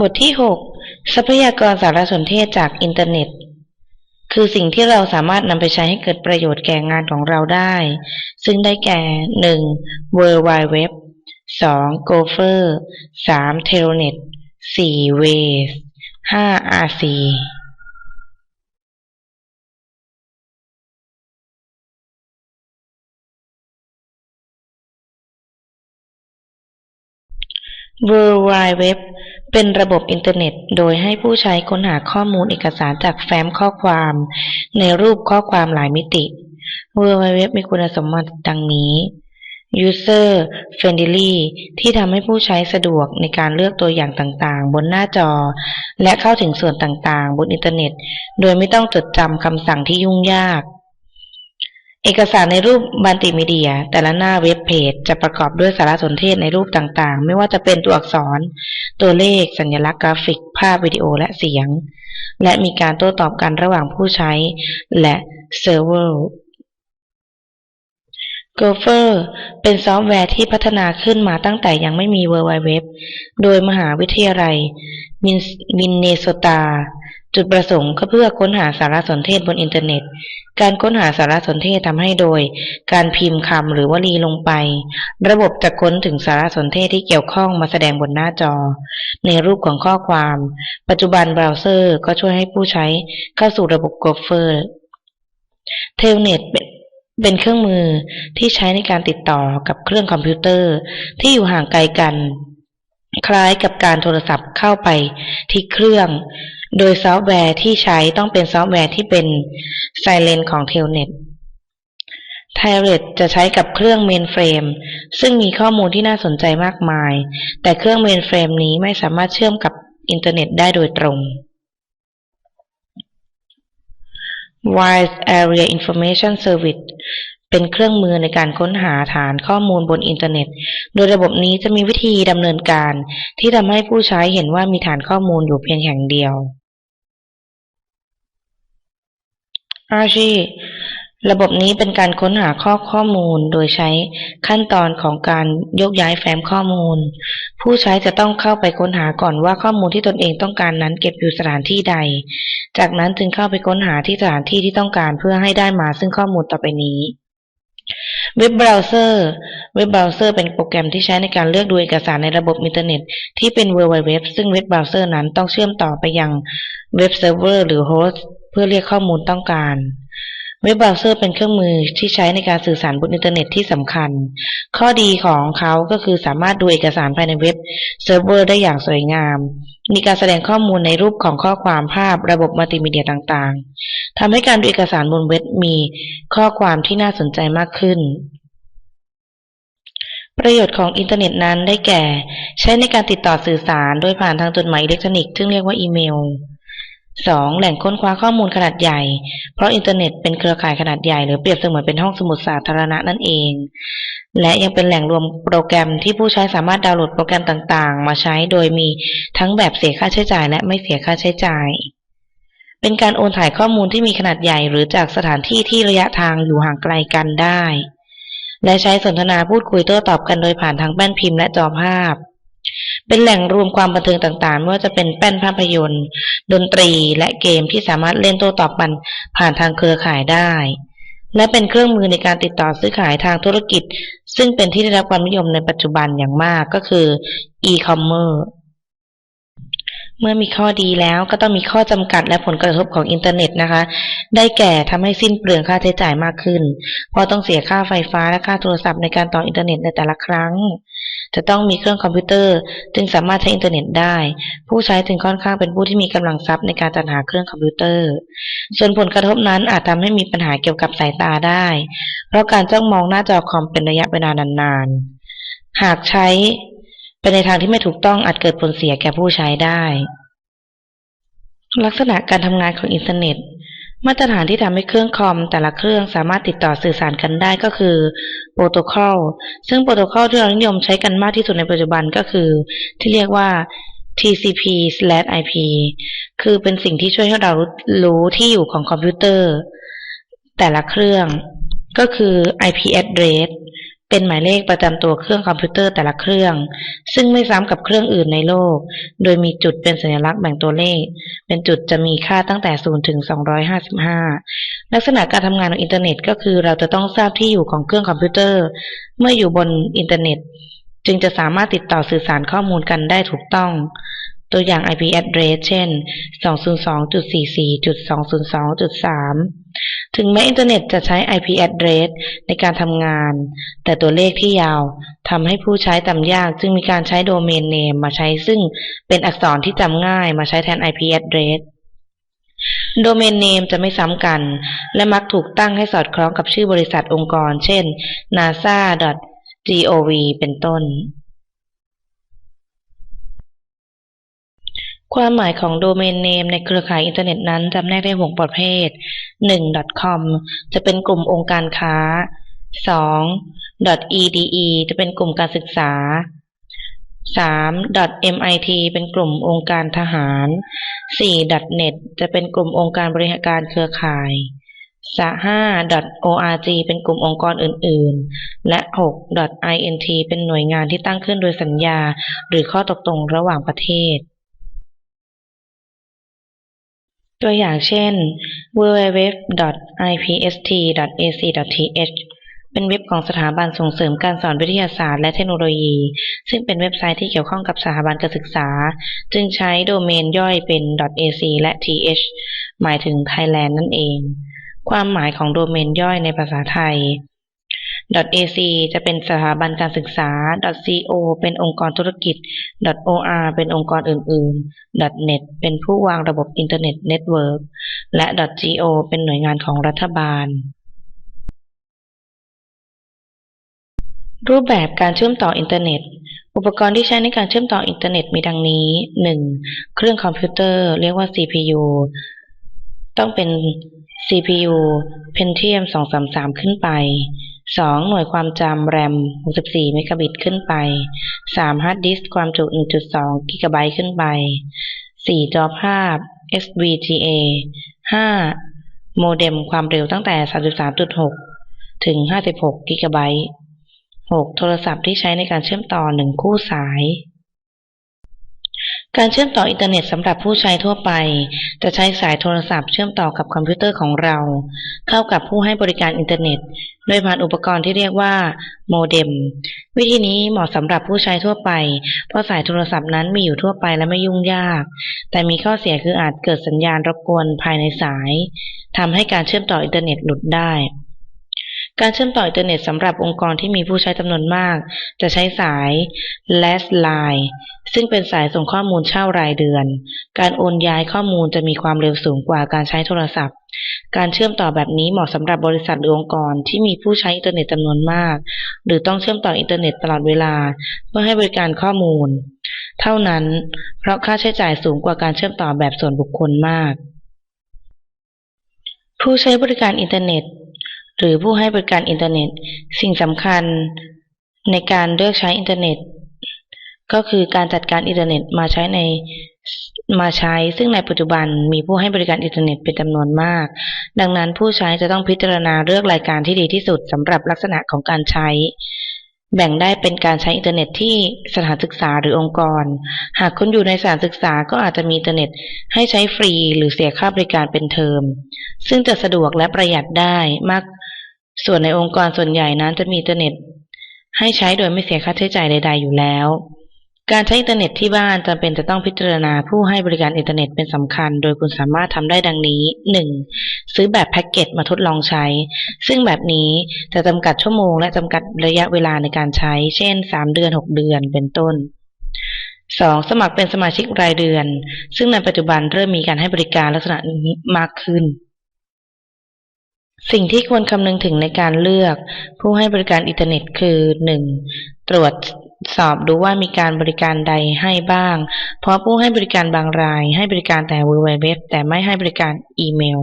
บทที่ 6 ทรัพยากรสารสนเทศจากอินเทอร์เน็ต คือสิ่งที่เราสามารถนำไปใช้ให้เกิดประโยชน์แก่งานของเราได้ ซึ่งได้แก่ 1. World Wide Web 2. Gopher 3. Telnet 4. Waze 5. RC World Wide Web เเป็นระบบอินเทอร์เน็ต โดยให้ผู้ใช้ค้นหาข้อมูลเอกสารจากแฟ้มข้อความ ในรูปข้อความหลายมิติ World Wide Web มีคุณสมบัติดังนี้ User Friendly ที่ทำให้ผู้ใช้สะดวกในการเลือกตัวอย่างต่างๆ บนหน้าจอ และเข้าถึงส่วนต่างๆ บนอินเทอร์เน็ต โดยไม่ต้องจดจำคำสั่งที่ยุ่งยาก เอกสารในรูปบันติมีเดีย แต่ละหน้าเว็บเพจจะประกอบด้วยสารสนเทศในรูปต่างๆ ไม่ว่าจะเป็นตัวอักษร ตัวเลข สัญลักษณ์กราฟิก ภาพวิดีโอและเสียง และมีการโต้ตอบกันระหว่างผู้ใช้และเซิร์ฟเวอร์ Gopher เป็นซอฟต์แวร์ที่พัฒนาขึ้นมาตั้งแต่ยังไม่มี World Wide Web โดยมหาวิทยาลัยมินเนโซตา จุดประสงค์ก็เพื่อค้นหาสารสนเทศบนอินเทอร์เน็ต การค้นหาสารสนเทศทำให้โดย การพิมพ์คำหรือวลีลงไป ระบบจะค้นถึงสารสนเทศที่เกี่ยวข้องมาแสดงบนหน้าจอ ในรูปของข้อความ ปัจจุบันเบราว์เซอร์ก็ช่วยให้ผู้ใช้เข้าสู่ระบบก o เฟอร์เทลเน็ตเป็นเครื่องมือที่ใช้ในการติดต่อกับเครื่องคอมพิวเตอร์ที่อยู่ห่างไกลกัน คล้ายกับการโทรศัพท์เข้าไปที่เครื่อง โดยซอฟต์แวร์ที่ใช้ต้องเป็นซอฟต์แวร์ที่เป็น Silent ของ Telnet Telnet จะใช้กับเครื่องเมนเฟรมซึ่งมีข้อมูลที่น่าสนใจมากมาย แต่เครื่องเมนเฟรมนี้ไม่สามารถเชื่อมกับอินเทอร์เน็ตได้โดยตรง Wide Area Information Service เป็นเครื่องมือในการค้นหาฐานข้อมูลบนอินเทอร์เน็ต โดยระบบนี้จะมีวิธีดำเนินการ ที่ทำให้ผู้ใช้เห็นว่ามีฐานข้อมูลอยู่เพียงแห่งเดียว อาชีระบบนี้เป็นการค้นหาข้อข้อมูลโดยใช้ขั้นตอนของการยกย้ายแฟ้มข้อมูล ผู้ใช้จะต้องเข้าไปค้นหาก่อนว่าข้อมูลที่ตนเองต้องการนั้นเก็บอยู่สถานที่ใด จากนั้นจึงเข้าไปค้นหาที่สถานที่ที่ต้องการเพื่อให้ได้มาซึ่งข้อมูลต่อไปนี้ เว็บเบราว์เซอร์ เว็บเบราว์เซอร์เป็นโปรแกรมที่ใช้ในการเลือกดูเอกสารในระบบอินเทอร์เน็ตที่เป็น World Wide Web ซึ่งเว็บเบราว์เซอร์นั้นต้องเชื่อมต่อไปยังเว็บเซิร์ฟเวอร์หรือโฮสต์เพื่อเรียกข้อมูลต้องการเว็บเบราว์เซอร์เป็นเครื่องมือที่ใช้ในการสื่อสารบนอินเทอร์เน็ตที่สำคัญ ข้อดีของเขาก็คือสามารถดูเอกสารภายในเว็บเซิร์ฟเวอร์ได้อย่างสวยงาม มีการแสดงข้อมูลในรูปของข้อความภาพระบบมัลติมีเดียต่างๆทำให้การดูเอกสารบนเว็บมีข้อความที่น่าสนใจมากขึ้น ประโยชน์ของอินเทอร์เน็ตนั้นได้แก่ ใช้ในการติดต่อสื่อสารโดยผ่านทางจดหมายอิเล็กทรอนิกส์ซึ่งเรียกว่าอีเมล 2. แหล่งค้นคว้าข้อมูลขนาดใหญ่ เพราะอินเทอร์เน็ตเป็นเครือข่ายขนาดใหญ่หรือเปรียบเสมือนเป็นห้องสมุดสาธารณะนั่นเอง และยังเป็นแหล่งรวมโปรแกรมที่ผู้ใช้สามารถดาวน์โหลดโปรแกรมต่างๆ มาใช้โดยมีทั้งแบบเสียค่าใช้จ่ายและไม่เสียค่าใช้จ่าย เป็นการโอนถ่ายข้อมูลที่มีขนาดใหญ่หรือจากสถานที่ที่ระยะทางอยู่ห่างไกลกันได้ และใช้สนทนาพูดคุยโต้ตอบกันโดยผ่านทางแป้นพิมพ์และจอภาพ เป็นแหล่งรวมความบันเทิงต่างๆ ไม่ว่าจะเป็นแป้นภาพยนตร์ ดนตรีและเกมที่สามารถเล่นโต้ตอบกันผ่านทางเครือข่ายได้ และเป็นเครื่องมือในการติดต่อซื้อขายทางธุรกิจ ซึ่งเป็นที่ได้รับความนิยมในปัจจุบันอย่างมากก็คือ e-commerce เมื่อมีข้อดีแล้วก็ต้องมีข้อจำกัดและผลกระทบของอินเทอร์เน็ตนะคะ ได้แก่ทำให้สิ้นเปลืองค่าใช้จ่ายมากขึ้น เพราะต้องเสียค่าไฟฟ้าและค่าโทรศัพท์ในการต่ออินเทอร์เน็ตในแต่ละครั้ง จะต้องมีเครื่องคอมพิวเตอร์ จึงสามารถใช้อินเทอร์เน็ตได้ ผู้ใช้จึงค่อนข้างเป็นผู้ที่มีกำลังทรัพย์ในการจัดหาเครื่องคอมพิวเตอร์ ส่วนผลกระทบนั้นอาจทำให้มีปัญหาเกี่ยวกับสายตาได้ เพราะการจ้องมองหน้าจอคอมเป็นระยะเวลานานๆหากใช้ ไปในทางที่ไม่ถูกต้องอาจเกิดผลเสียแก่ผู้ใช้ได้ ลักษณะการทำงานของอินเทอร์เน็ต มาตรฐานที่ทำให้เครื่องคอม แต่ละเครื่องสามารถติดต่อสื่อสารกันได้ก็คือโปรโตคอลซึ่งโปรโตคอลที่เรานิยมใช้กันมากที่สุดในปัจจุบันก็คือ ที่เรียกว่า TCP/IP คือเป็นสิ่งที่ช่วยให้เรารู้ที่อยู่ของคอมพิวเตอร์ แต่ละเครื่องก็คือ IP address เป็นหมายเลขประจำตัวเครื่องคอมพิวเตอร์แต่ละเครื่อง ซึ่งไม่ซ้ำกับเครื่องอื่นในโลก โดยมีจุดเป็นสัญลักษณ์แบ่งตัวเลข เป็นจุดจะมีค่าตั้งแต่ 0 ถึง 255 ลักษณะการทำงานของอินเทอร์เน็ตก็คือเราจะต้องทราบที่อยู่ของเครื่องคอมพิวเตอร์ เมื่ออยู่บนอินเทอร์เน็ต จึงจะสามารถติดต่อสื่อสารข้อมูลกันได้ถูกต้อง ตัวอย่าง IP address เช่น 202.44.202.3 ถึงแม้อินเทอร์เน็ตจะใช้ IP address ในการทำงาน แต่ตัวเลขที่ยาวทำให้ผู้ใช้จำยาก จึงมีการใช้โดเมนเนมมาใช้ซึ่งเป็นอักษรที่จำง่ายมาใช้แทน IP address โดเมนเนมจะไม่ซ้ำกัน และมักถูกตั้งให้สอดคล้องกับชื่อบริษัทองค์กร เช่น nasa.gov เป็นต้น ความหมายของโดเมนเนมในเครือข่ายอินเทอร์เน็ตนั้นจำแนกได้หกประเภท 1. .com จะเป็นกลุ่มองค์การค้า 2. .ede จะเป็นกลุ่มการศึกษา 3. .mit เป็นกลุ่มองค์การทหาร 4. .net จะเป็นกลุ่มองค์การบริหารการเครือข่าย 5 .org เป็นกลุ่มองค์กรอื่น ๆ และ 6 .int เป็นหน่วยงานที่ตั้งขึ้นโดยสัญญา หรือข้อตกลงระหว่างประเทศ ตัวอย่างเช่น www.ipst.ac.th เป็นเว็บของสถาบันส่งเสริมการสอนวิทยาศาสตร์และเทคโนโลยี ซึ่งเป็นเว็บไซต์ที่เกี่ยวข้องกับสถาบันการศึกษา จึงใช้โดเมนย่อยเป็น .ac และ .th หมายถึง Thailand นั่นเอง ความหมายของโดเมนย่อยในภาษาไทย .ac จะเป็นสถาบันการศึกษา .co เป็นองค์กรธุรกิจ .or เป็นองค์กรอื่นๆ .net เป็นผู้วางระบบอินเทอร์เน็ตเน็ตเวิร์กและ .go เป็นหน่วยงานของรัฐบาล รูปแบบการเชื่อมต่ออินเทอร์เน็ต อุปกรณ์ที่ใช้ในการเชื่อมต่ออินเทอร์เน็ตมีดังนี้ 1. เครื่องคอมพิวเตอร์ เรียกว่า CPU ต้องเป็น CPU Pentium 233 ขึ้นไป 2. หน่วยความจำ RAM 64 เมกะบิตขึ้นไป 3. ฮาร์ดดิสก์ความจุ 1.2 กิกะไบต์ขึ้นไป 4. จอภาพ SVGA 5. โมเด็มความเร็วตั้งแต่ 33.6 ถึง 56 กิกะไบต์ 6. โทรศัพท์ที่ใช้ในการเชื่อมต่อ 1 คู่สาย การเชื่อมต่ออินเทอร์เน็ตสำหรับผู้ใช้ทั่วไป จะใช้สายโทรศัพท์เชื่อมต่อกับคอมพิวเตอร์ของเรา เข้ากับผู้ให้บริการอินเทอร์เน็ต โดยผ่านอุปกรณ์ที่เรียกว่าโมเด็ม วิธีนี้เหมาะสำหรับผู้ใช้ทั่วไป เพราะสายโทรศัพท์นั้นมีอยู่ทั่วไปและไม่ยุ่งยาก แต่มีข้อเสียคืออาจเกิดสัญญาณรบกวนภายในสายทำให้การเชื่อมต่ออินเทอร์เน็ตหลุดได้ การเชื่อมต่ออินเทอร์เน็ตสำหรับองค์กรที่มีผู้ใช้จำนวนมาก จะใช้สาย last line ซึ่งเป็นสายส่งข้อมูลเช่ารายเดือน การโอนย้ายข้อมูลจะมีความเร็วสูงกว่าการใช้โทรศัพท์ การเชื่อมต่อแบบนี้เหมาะสำหรับบริษัทหรือองค์กรที่มีผู้ใช้อินเทอร์เน็ตจำนวนมาก หรือต้องเชื่อมต่ออินเทอร์เน็ตตลอดเวลา เพื่อให้บริการข้อมูล เท่านั้น เพราะค่าใช้จ่ายสูงกว่าการเชื่อมต่อแบบส่วนบุคคลมาก ผู้ใช้บริการอินเทอร์เน็ต หรือผู้ให้บริการอินเทอร์เน็ต สิ่งสำคัญในการเลือกใช้อินเทอร์เน็ต ก็คือการจัดการอินเทอร์เน็ตมาใช้ในมาใช้ซึ่งในปัจจุบันมีผู้ให้บริการอินเทอร์เน็ตเป็นจำนวนมาก ดังนั้นผู้ใช้จะต้องพิจารณาเลือกรายการที่ดีที่สุดสำหรับลักษณะของการใช้ แบ่งได้เป็นการใช้อินเทอร์เน็ตที่สถานศึกษาหรือองค์กร หากคุณอยู่ในสถานศึกษาก็อาจจะมีอินเทอร์เน็ตให้ใช้ฟรีหรือเสียค่าบริการเป็นเทอม ซึ่งจะสะดวกและประหยัดได้มาก ส่วนในองค์กรส่วนใหญ่นั้นจะมีอินเทอร์เน็ต ให้ใช้โดยไม่เสียค่าใช้จ่ายใด ๆ อยู่แล้ว การใช้อินเทอร์เน็ตที่บ้านจำเป็นจะต้องพิจารณาผู้ให้บริการอินเทอร์เน็ตเป็นสำคัญ โดยคุณสามารถทำได้ดังนี้ 1. ซื้อแบบแพ็กเกจมาทดลองใช้ ซึ่งแบบนี้จะจำกัดชั่วโมงและจำกัดระยะเวลาในการใช้ เช่น 3 เดือน 6 เดือนเป็นต้น 2. สมัครเป็นสมาชิกรายเดือน ซึ่งในปัจจุบันเริ่มมีการให้บริการลักษณะนี้มากขึ้น สิ่งที่ควรคำนึงถึงในการเลือก ผู้ให้บริการอินเทอร์เน็ตคือ 1. ตรวจสอบดูว่ามีการบริการใดให้บ้าง เพราะผู้ให้บริการบางรายให้บริการแต่เว็บแต่ไม่ให้บริการอีเมล